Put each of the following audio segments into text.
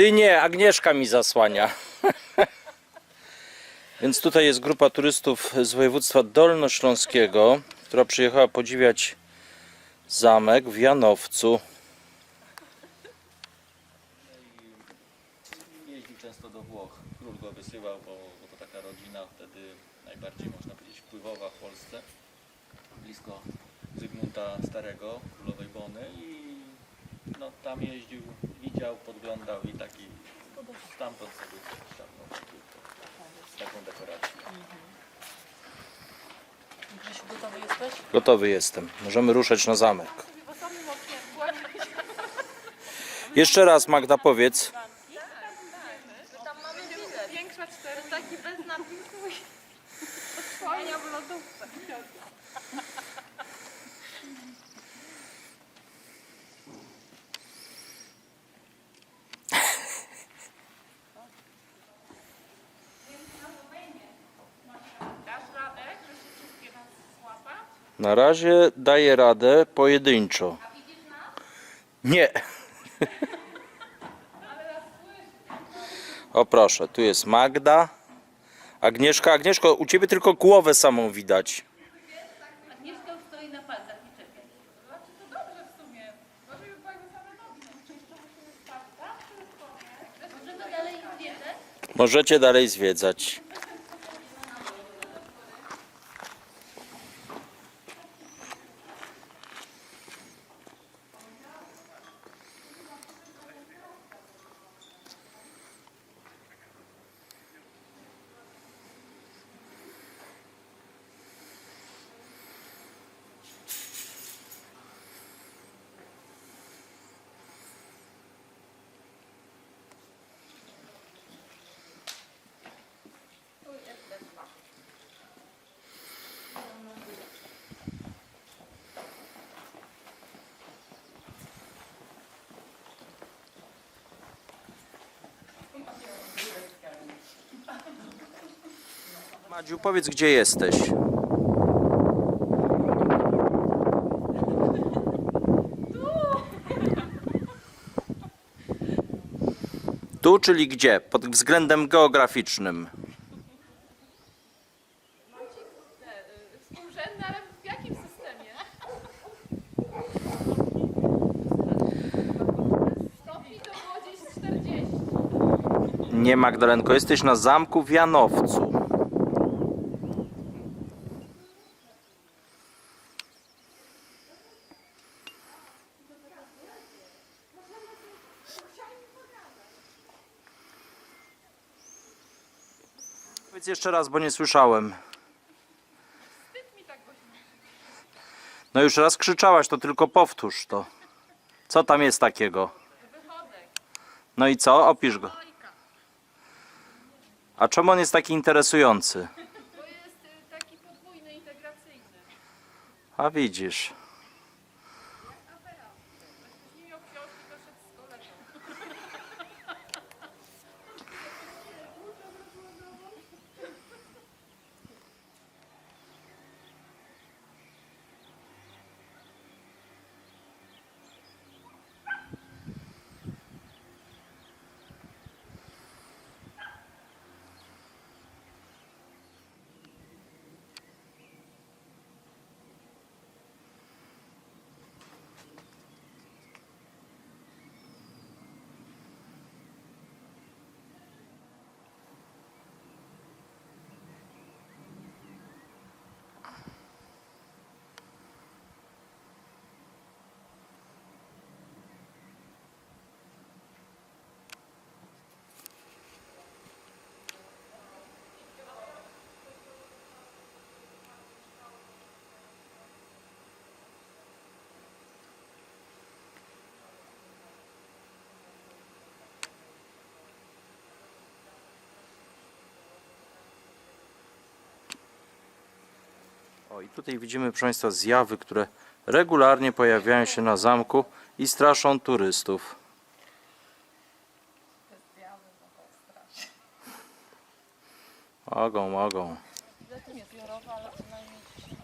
Ty nie, Agnieszka mi zasłania. Więc tutaj jest grupa turystów z województwa dolnośląskiego, która przyjechała podziwiać zamek w Janowcu. Jeździł często do Włoch. Król go wysyłał, bo, bo to taka rodzina wtedy najbardziej można powiedzieć wpływowa w Polsce. Blisko Zygmunta Starego, królowej Bony i no, tam jeździł, widział, podglądał i taki stamtąd sobie ściągnął taką dekorację. Grzesiu, gotowy jesteś? Gotowy jestem. Możemy ruszać na zamek. Jeszcze raz Magda powiedz. Tam mamy bilet. Większa cztery. Taki bez napisu i odsłania w lodówce. Dasz radę, że się wszystkie nas złapać? Na razie daję radę pojedynczo. Nie. O proszę, tu jest Magda. Agnieszka, Agnieszko, u ciebie tylko głowę samą widać. Agnieszka stoi na palcach i to dobrze w sumie. Może by same nogi. Dalej zwiedzać? Możecie dalej zwiedzać. Madziu, powiedz gdzie jesteś. Tu, czyli gdzie? Pod względem geograficznym. Współrzędne, ale w jakim systemie? Stopni to było gdzieś 40. Nie, Magdalenko, jesteś na zamku w Janowcu. Powiedz jeszcze raz, bo nie słyszałem. Wstyd mi tak głośno. No już raz krzyczałaś, to tylko powtórz to. Co tam jest takiego? Wychodek. No i co? Opisz go. A czemu on jest taki interesujący? Bo jest y, taki podwójny, integracyjny. A widzisz. O i tutaj widzimy, proszę Państwa, zjawy, które regularnie pojawiają się na zamku i straszą turystów. Mogą, mogą. Zatem jest zbiorowa, ale co najmniej...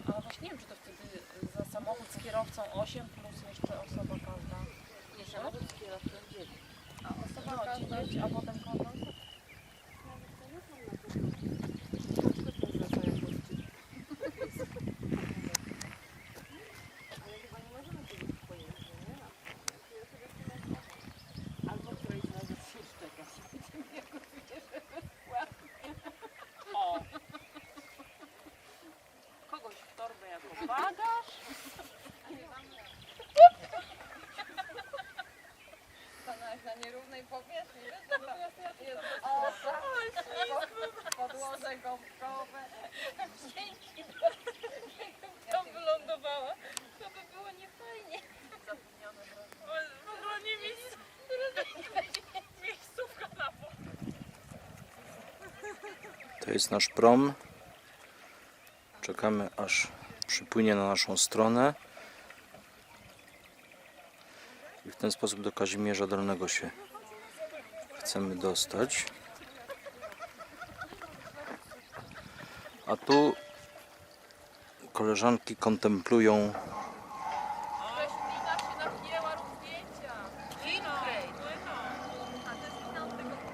Ale właśnie nie wiem, czy to wtedy zasad samochód z kierowcą 8 plus jeszcze osoba każda. Nie, samochód z kierowcą 9. A osoba każda, a potem konto. Albo którejś z nas się szczekać. O! Kogoś w torbę jako bagaż. Stanąłeś na nierównej powierzchni. Wiesz, że tam jest o, tak. Podłoże gąbkowe. Dzięki. To wylądowała. To by było niefajnie. W ogóle nie miejsc. Miejscówka na To jest nasz prom. Czekamy aż przypłynie na naszą stronę. I w ten sposób do Kazimierza Dolnego się chcemy dostać. A tu koleżanki kontemplują.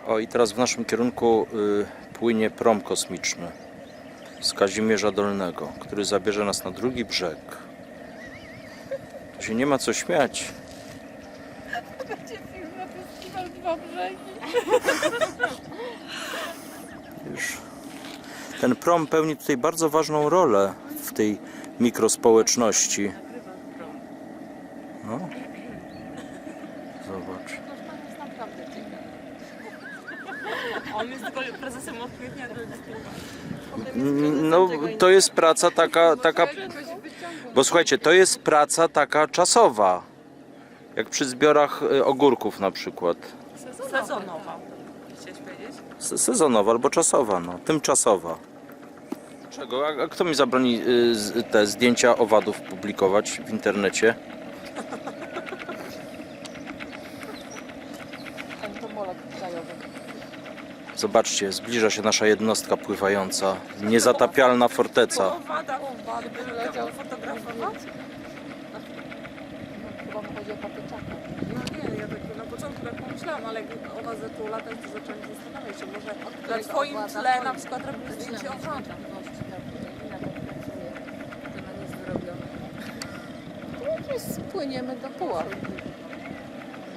O i teraz w naszym kierunku y, płynie prom kosmiczny z Kazimierza Dolnego, który zabierze nas na drugi brzeg. Tu się nie ma co śmiać. dwa brzegi. Już. Ten prom pełni tutaj bardzo ważną rolę w tej mikrospołeczności. No. Zobacz. On jest tylko prezesem odpowiednia do No, to jest praca taka, taka. Bo słuchajcie, to jest praca taka czasowa. Jak przy zbiorach y, ogórków na przykład. sezonowa. Chciałeś powiedzieć? Se- Sezonowa albo czasowa, no. Tymczasowa. Czego? A, a kto mi zabroni y, z- te zdjęcia owadów publikować w internecie? Zobaczcie, zbliża się nasza jednostka pływająca. Niezatapialna forteca. Ale jak o was tu latać, to zaczęłam się zastanawiać się, może na twoim tle na przykład robił zdjęcie. Gdzieś spłyniemy do pułapu.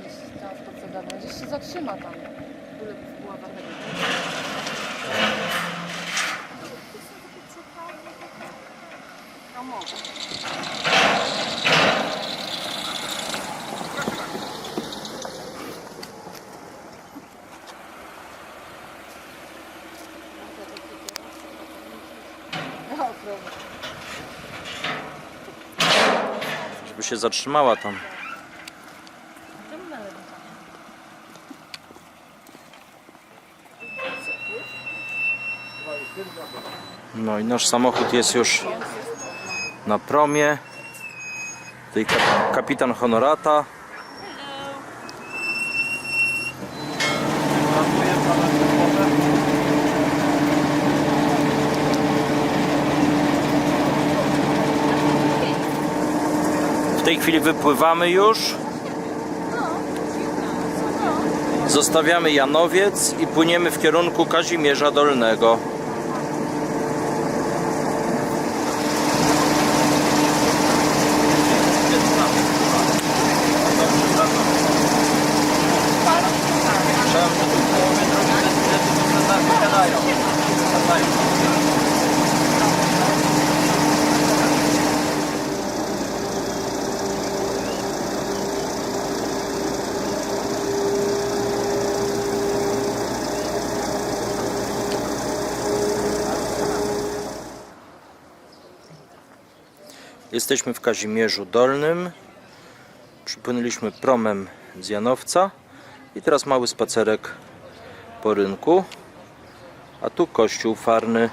Gdzieś tam co dawno, gdzieś się zatrzyma tam. W ogóle w pułapach Może. Problem. Żeby się zatrzymała tam. No i nasz samochód jest już na promie. Tutaj kap- kapitan honorata. W tej chwili wypływamy już. Zostawiamy Janowiec i płyniemy w kierunku Kazimierza Dolnego. Jesteśmy w Kazimierzu Dolnym. Przypłynęliśmy promem z Janowca i teraz mały spacerek po rynku. A tu kościół farny.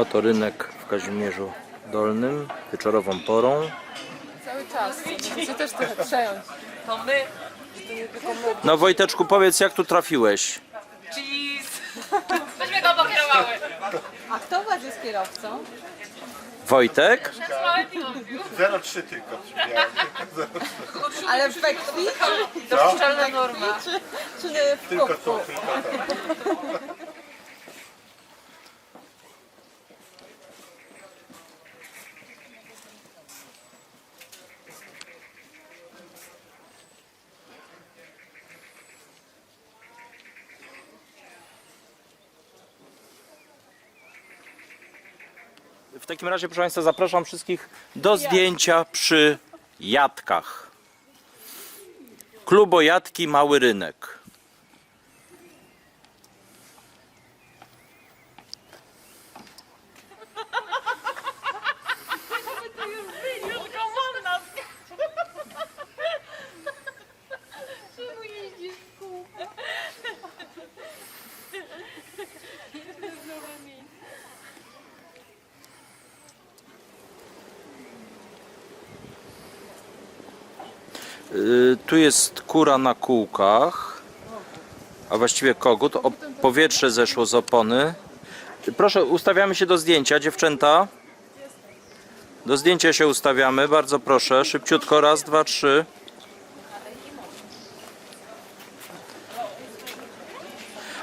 Oto rynek w Kazimierzu Dolnym, wieczorową porą. Cały czas. Chcę też trochę przejąć. To my. No Wojteczku, powiedz jak tu trafiłeś? Myśmy go pokierowały. A kto Was jest kierowcą? Wojtek? 0,3 tylko. Ale w Bekwi? Dopuszczalna norma. Czy nie w Tylko kubku? to, tylko to. takim razie, proszę Państwa, zapraszam wszystkich do zdjęcia przy jadkach. Klubojadki Mały Rynek. Tu jest kura na kółkach, a właściwie kogut. O, powietrze zeszło z opony. Proszę, ustawiamy się do zdjęcia, dziewczęta. Do zdjęcia się ustawiamy, bardzo proszę. Szybciutko, raz, dwa, trzy.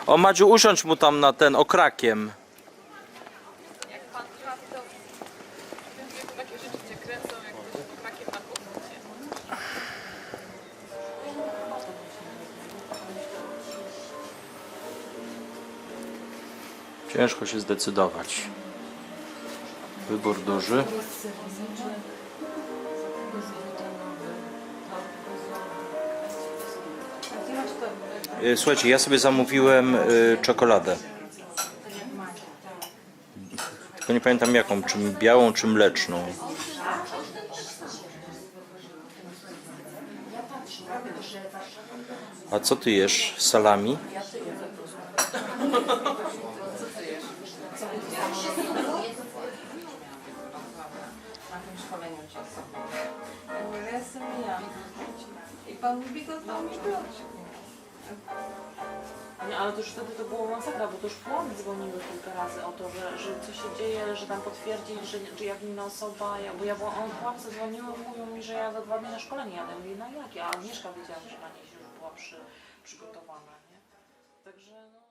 O Madziu, usiądź mu tam na ten okrakiem. Ciężko się zdecydować. Wybór duży. Y, Słuchajcie, ja sobie zamówiłem y, czekoladę. Tylko nie pamiętam jaką, czy białą, czy mleczną. A co ty jesz? Salami? Pan mi go mi Nie, ale to już wtedy to było masakra, bo to już płat dzwoniły kilka razy o to, że, że co się dzieje, że tam potwierdzić, że, że jak inna osoba, ja, bo ja byłam, on płatce dzwoniły, mówią mi, że ja za dwa dni na szkolenie jadę. Mówię, na jakie? A Agnieszka wiedziała, że na niej już była przy, przygotowana, nie? Także no...